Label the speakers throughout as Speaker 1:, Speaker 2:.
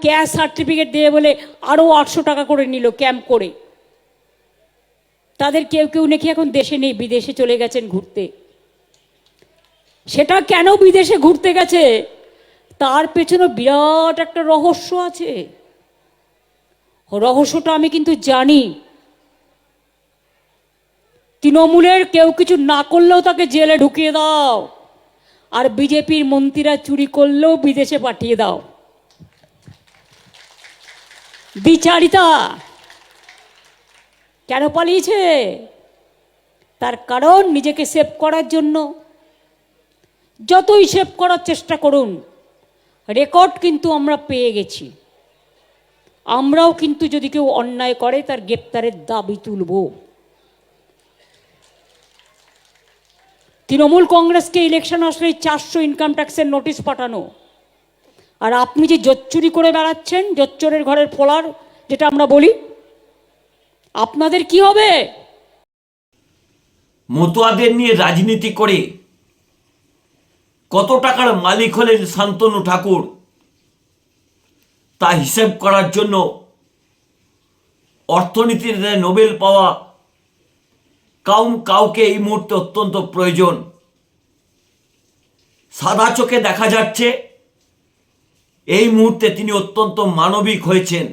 Speaker 1: Cash certificate দিয়ে বলে আরও আটশো টাকা করে নিল ক্যাম্প করে। তাদের কেউ কেউ নাকি এখন দেশে নেই, বিদেশে চলে গেছেন ঘুরতে। সেটা কেন বিদেশে ঘুরতে গেছে? তার পেছনে বিরাট একটা রহস্য আছে। রহস্যটা আমি কিন্তু জানি। তৃণমূলের কেউ কিছু না করলেও তাকে জেলে ঢুকিয়ে দাও। আর বিজেপির মন্ত্রীরা চুরি করলেও বিদেশে পাঠিয়ে দাও। বিচারিতা। কেন পালিয়েছে? তার কারণ নিজেকে সেভ করার জন্য। যতই সেভ করার চেষ্টা করুন রেকর্ড কিন্তু আমরা পেয়ে গেছি। আমরাও কিন্তু যদি কেউ অন্যায় করে, তার গ্রেপ্তারের দাবি তুলব। তৃণমূল কংগ্রেসকে ইলেকশন আসলে চারশো ইনকাম ট্যাক্সের নোটিশ পাঠানো। আর আপনি যে জোচ্চুরি করে বেড়াচ্ছেন জোচ্চরের ঘরের ফোলার যেটা আমরা বলি, আপনাদের কি হবে?
Speaker 2: মতুয়াদের নিয়ে রাজনীতি করে কত টাকার মালিক হলেন শান্তনু ঠাকুর? তা হিসেব করার জন্য অর্থনীতিতে নোবেল পাওয়া কাউন কাউকে এই মুহূর্তে অত্যন্ত প্রয়োজন। সাদা চোখে দেখা যাচ্ছে এই মুহূর্তে তিনি অত্যন্ত মানবিক হয়েছেন।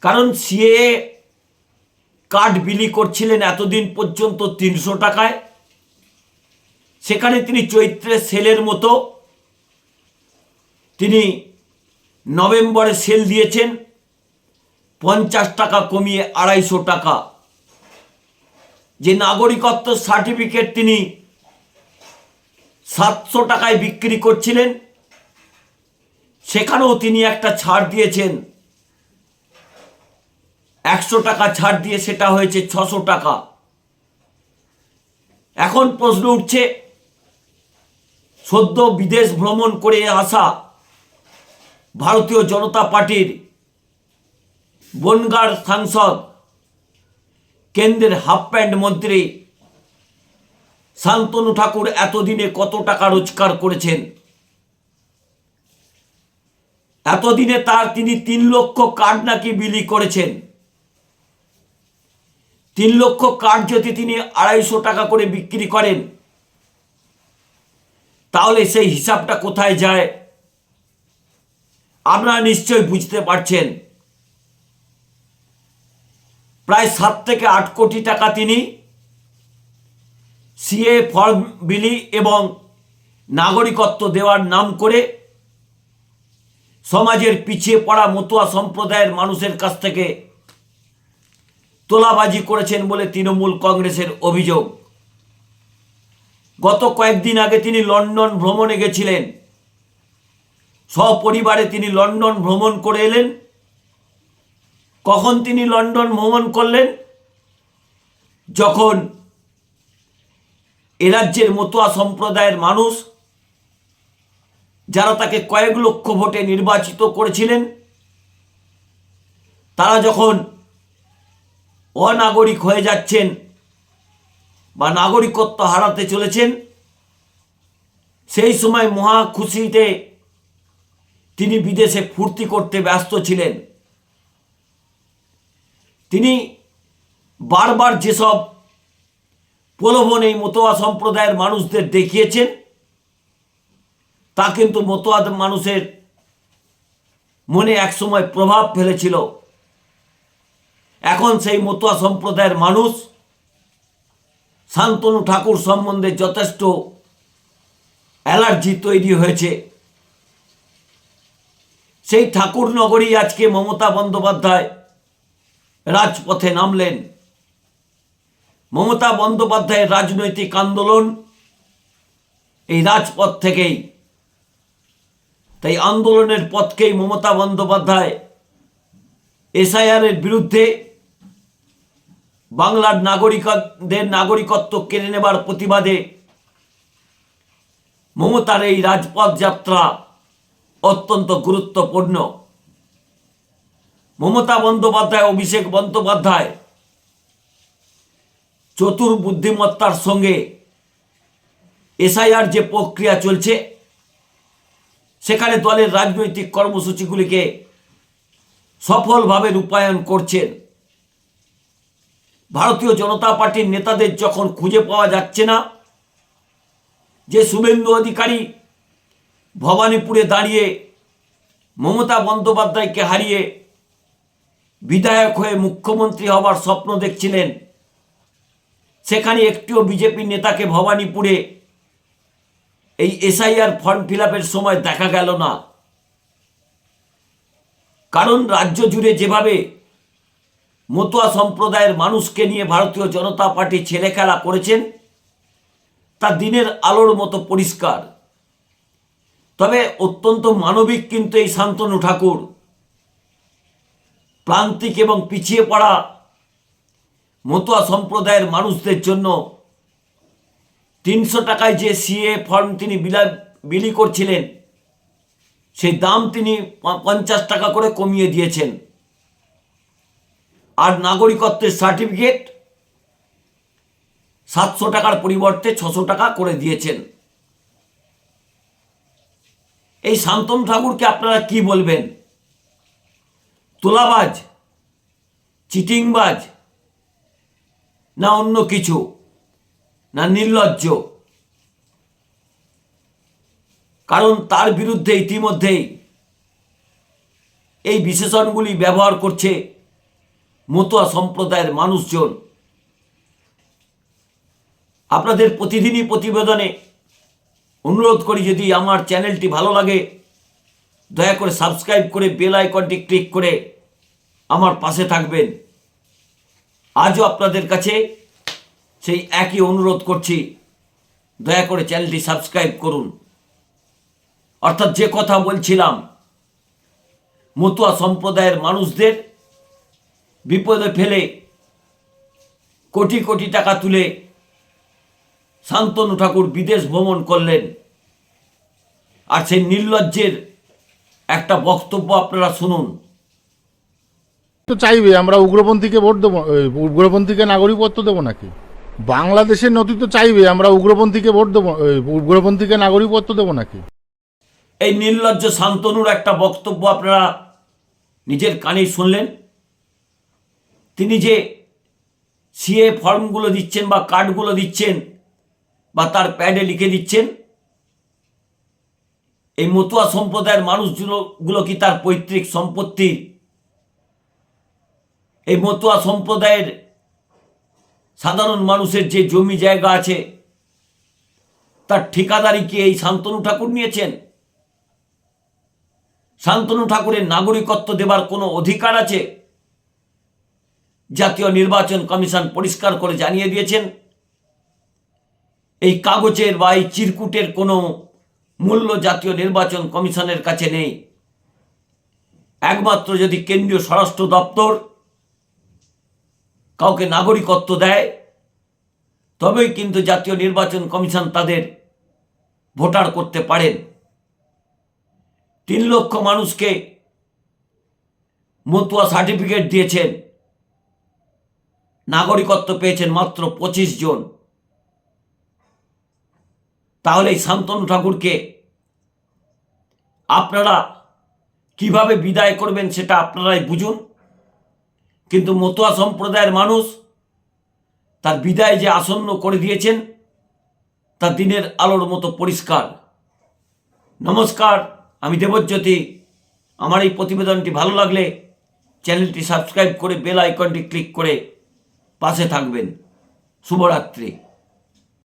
Speaker 2: কারণ সিএ কার্ড বিলি করছিলেন এতদিন পর্যন্ত তিনশো টাকায়। সেখানে তিনি চৈত্রের সেলের মতো তিনি নভেম্বরে সেল দিয়েছেন। পঞ্চাশ টাকা কমিয়ে আড়াইশো টাকা। যে নাগরিকত্ব সার্টিফিকেট তিনি সাতশো টাকায় বিক্রি করছিলেন সেখানেও তিনি একটা ছাড় দিয়েছেন। একশো টাকা ছাড় দিয়ে সেটা হয়েছে ছশো টাকা। এখন প্রশ্ন উঠছে, সদ্য বিদেশ ভ্রমণ করে আসা ভারতীয় জনতা পার্টির বনগার সাংসদ, কেন্দ্রের হাফ প্যান্ট মন্ত্রী শান্তনু ঠাকুর এতদিনে কত টাকা রোজগার করেছেন? এতদিনে তার তিনি তিন লক্ষ কার্ড নাকি বিলি করেছেন। তিন লক্ষ কার্ড যদি তিনি আড়াইশো টাকা করে বিক্রি করেন, তাহলে সেই হিসাবটা কোথায় যায়? আপনারা নিশ্চয়ই বুঝতে পারছেন। প্রায় সাত থেকে আট কোটি টাকা তিনি সিএ ফর্ম বিলি এবং নাগরিকত্ব দেওয়ার নাম করে সমাজের পিছিয়ে পড়া মতুয়া সম্প্রদায়ের মানুষের কাছ থেকে তোলাবাজি করেছেন বলে তৃণমূল কংগ্রেসের অভিযোগ। গত কয়েকদিন আগে তিনি লন্ডন ভ্রমণে গেছিলেন। সপরিবারে তিনি লন্ডন ভ্রমণ করে এলেন। কখন তিনি লন্ডন ভ্রমণ করলেন? যখন এ রাজ্যের মতুয়া সম্প্রদায়ের মানুষ যারা তাকে কয়েক লক্ষ ভোটে নির্বাচিত করেছিলেন, তারা যখন অনাগরিক হয়ে যাচ্ছেন বা নাগরিকত্ব হারাতে চলেছেন, সেই সময় মহা খুশিতে তিনি বিদেশে ফুর্তি করতে ব্যস্ত ছিলেন। তিনি বারবার যেসব প্রলোভন এই মতোয়া সম্প্রদায়ের মানুষদের দেখিয়েছেন তা কিন্তু মতোয়াদ মানুষের মনে একসময় প্রভাব ফেলেছিল। এখন সেই মতুয়া সম্প্রদায়ের মানুষ শান্তনু ঠাকুর সম্বন্ধে যথেষ্ট অ্যালার্জি তৈরি হয়েছে। সেই ঠাকুর নগরী আজকে মমতা বন্দ্যোপাধ্যায় রাজপথে নামলেন। মমতা বন্দ্যোপাধ্যায়ের রাজনৈতিক আন্দোলন এই রাজপথ থেকেই তাই আন্দোলনের পথকেই মমতা বন্দ্যোপাধ্যায় এসআইআরের বিরুদ্ধে বাংলার নাগরিকদের নাগরিকত্ব কেড়ে নেবার প্রতিবাদে মমতার এই রাজপথ যাত্রা অত্যন্ত গুরুত্বপূর্ণ। মমতা বন্দ্যোপাধ্যায়, অভিষেক বন্দ্যোপাধ্যায় চতুর বুদ্ধিমত্তার সঙ্গে এসআইআর যে প্রক্রিয়া চলছে সেখানে দলের রাজনৈতিক কর্মসূচিগুলিকে সফলভাবে রূপায়ণ করছেন। ভারতীয় জনতা পার্টির নেতাদের যখন খুঁজে পাওয়া যাচ্ছে না, যে শুভেন্দু অধিকারী ভবানীপুরে দাঁড়িয়ে মমতা বন্দ্যোপাধ্যায়কে হারিয়ে বিধায়ক হয়ে মুখ্যমন্ত্রী হবার স্বপ্ন দেখছিলেন, সেখানে একটিও বিজেপি নেতাকে ভবানীপুরে এই এসআইআর ফর্ম ফিল সময় দেখা গেল না। কারণ রাজ্য জুড়ে যেভাবে মতুয়া সম্প্রদায়ের মানুষকে নিয়ে ভারতীয় জনতা পার্টি ছেলে খেলা করেছেন, তা দিনের আলোর মতো পরিষ্কার। তবে অত্যন্ত মানবিক কিন্তু এই শান্তনু ঠাকুর। প্রান্তিক এবং পিছিয়ে পড়া মতুয়া সম্প্রদায়ের মানুষদের জন্য তিনশো টাকায় যে সিএ ফর্ম তিনি বিলা, বিলি করছিলেন, সেই দাম তিনি পঞ্চাশ টাকা করে কমিয়ে দিয়েছেন। আর নাগরিকত্বের সার্টিফিকেট সাতশো টাকার পরিবর্তে ছশো টাকা করে দিয়েছেন। এই শান্তনু ঠাকুরকে আপনারা কি বলবেন? তোলাবাজ, চিটিংবাজ, না অন্য কিছু? না নির্লজ্জ। কারণ তার বিরুদ্ধে ইতিমধ্যেই এই বিশেষণগুলি ব্যবহার করছে মতুয়া সম্প্রদায়ের মানুষজন। আপনাদের প্রতিদিনই প্রতিবেদনে অনুরোধ করি, যদি আমার চ্যানেলটি ভালো লাগে, দয়া করে সাবস্ক্রাইব করে বেল আইকনটি ক্লিক করে আমার পাশে থাকবেন। আজও আপনাদের কাছে সেই একই অনুরোধ করছি। দয়া করে চ্যানেলটি সাবস্ক্রাইব করুন। অর্থাৎ যে কথা বলছিলাম, মতুয়া সম্প্রদায়ের মানুষদের বিপদে ফেলে কোটি কোটি টাকা তুলে শান্তনু ঠাকুর বিদেশ ভ্রমণ করলেন। আর সেই নির্লজ্জের একটা বক্তব্য আপনারা শুনুন।
Speaker 3: তো চাইবে, আমরা উগ্রপন্থীকে ভোট দেবো উগ্রপন্থীকে নাগরিকত্ব দেবো নাকি? বাংলাদেশের নথি তো চাইবে, আমরা উগ্রপন্থীকে ভোট দেবো উগ্রপন্থীকে নাগরিকত্ব দেবো নাকি?
Speaker 2: এই নির্লজ্জ শান্তনুর একটা বক্তব্য আপনারা নিজের কানেই শুনলেন। তিনি যে সিএ ফর্মগুলো দিচ্ছেন বা কার্ডগুলো দিচ্ছেন বা তার প্যাডে লিখে দিচ্ছেন, এই মতুয়া সম্প্রদায়ের মানুষগুলো কি তার পৈতৃক সম্পত্তি এই মতুয়া সম্প্রদায়ের সাধারণ মানুষের যে জমি জায়গা আছে, তার ঠিকাদারি কি এই শান্তনু ঠাকুর নিয়েছেন? শান্তনু ঠাকুরের নাগরিকত্ব দেবার কোনো অধিকার আছে? জাতীয় নির্বাচন কমিশন পরিষ্কার করে জানিয়ে দিয়েছেন, এই কাগজের বা এই চিরকুটের কোনো মূল্য জাতীয় নির্বাচন কমিশনের কাছে নেই। একমাত্র যদি কেন্দ্রীয় স্বরাষ্ট্র দপ্তর কাউকে নাগরিকত্ব দেয়, তবেই কিন্তু জাতীয় নির্বাচন কমিশন তাদের ভোটার করতে পারেন। তিন লক্ষ মানুষকে মতুয়া সার্টিফিকেট দিয়েছেন, নাগরিকত্ব পেয়েছেন মাত্র পঁচিশ জন। তাহলে এই শান্তনু ঠাকুরকে আপনারা কীভাবে বিদায় করবেন সেটা আপনারাই বুঝুন। কিন্তু মতুয়া সম্প্রদায়ের মানুষ তার বিদায় যে আসন্ন করে দিয়েছেন, তা দিনের আলোর মতো পরিষ্কার। নমস্কার, আমি দেবজ্যোতি। আমার এই প্রতিবেদনটি ভালো লাগলে চ্যানেলটি সাবস্ক্রাইব করে বেল আইকনটি ক্লিক করে পাশে থাকবেন। শুভরাত্রি।